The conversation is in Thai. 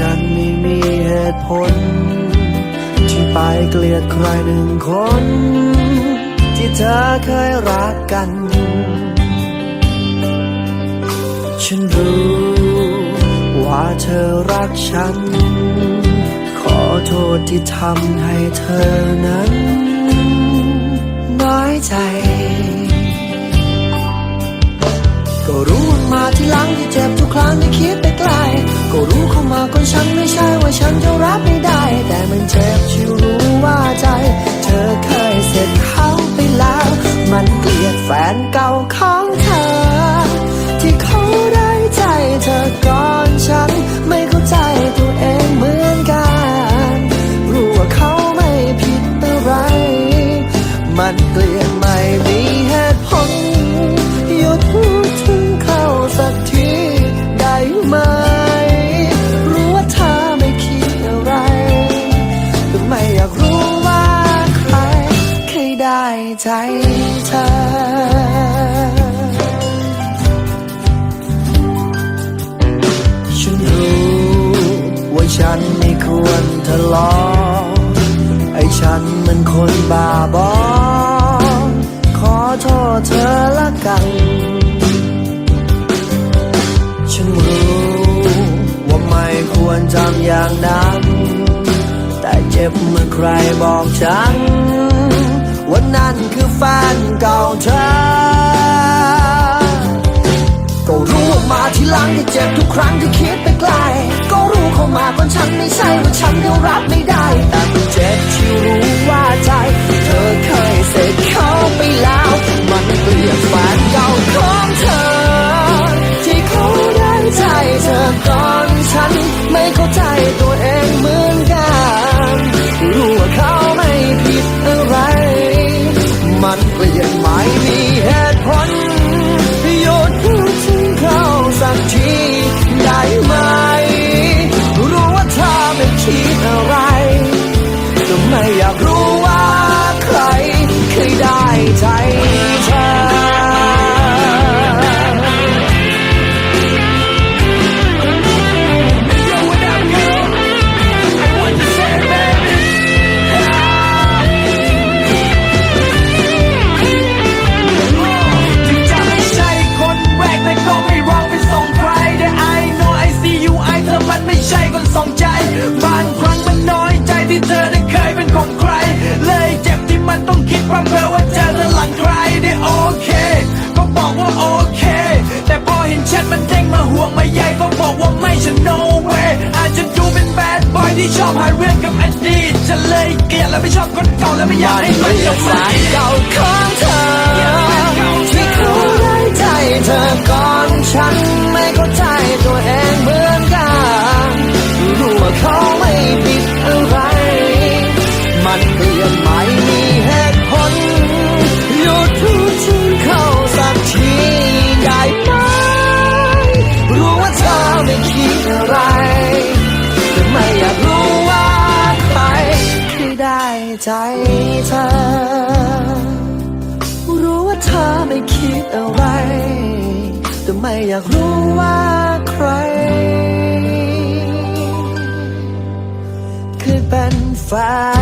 ฉันรู้ว่าฉันไม่มีเหตุผล ที่ไปเกลียดใครหนึ่งคน ที่เธอเคยรักกัน ฉันรู้ว่าเธอรักฉัน ขอโทษที่ทำให้เธอนั้น น้อยใจ ที่หลังที่เจ็บทุกครั้งที่คิดไปไกล ก็รู้เข้ามาก่อนฉันไม่ใช่ว่าฉันจะรับไม่ได้ แต่มันเจ็บที่รู้ว่าใจ เธอเคยเสร็จเขาไปแล้ว มันเกลียดแฟนเก่าของเธอ ที่เขาได้ใจเธอก่อนฉันไม่เข้าใจตัวเองเหมือนกัน รู้ว่าเขาไม่ผิดอะไร มันเกลียด ใจเธอฉันรู้ว่าฉันไม่ควรทะเลาะไอ้ฉันมันคนบ้าบอ ขอโทษเธอละกัน ฉันรู้ว่าไม่ควรทำอย่างนั้น แต่เจ็บเมื่อใครบอกฉัน ว่านั่นคือแฟนเก่าเธอ ก็รู้ว่ามาทีหลังที่เจ็บทุกครั้งที่คิดไปไกล ก็รู้เข้ามาก่อนฉันไม่ใช่ว่าฉัน ที่ชอบหาเรื่องกับอดีตฉันเลยเกลียดและไม่ชอบคนเก่าและไม่อยากให้มันกลับมาเก่าของเธอ ใจเธอ รู้ว่าเธอไม่คิดอะไร แต่ไม่อยากรู้ว่าใคร คือเป็นแฟน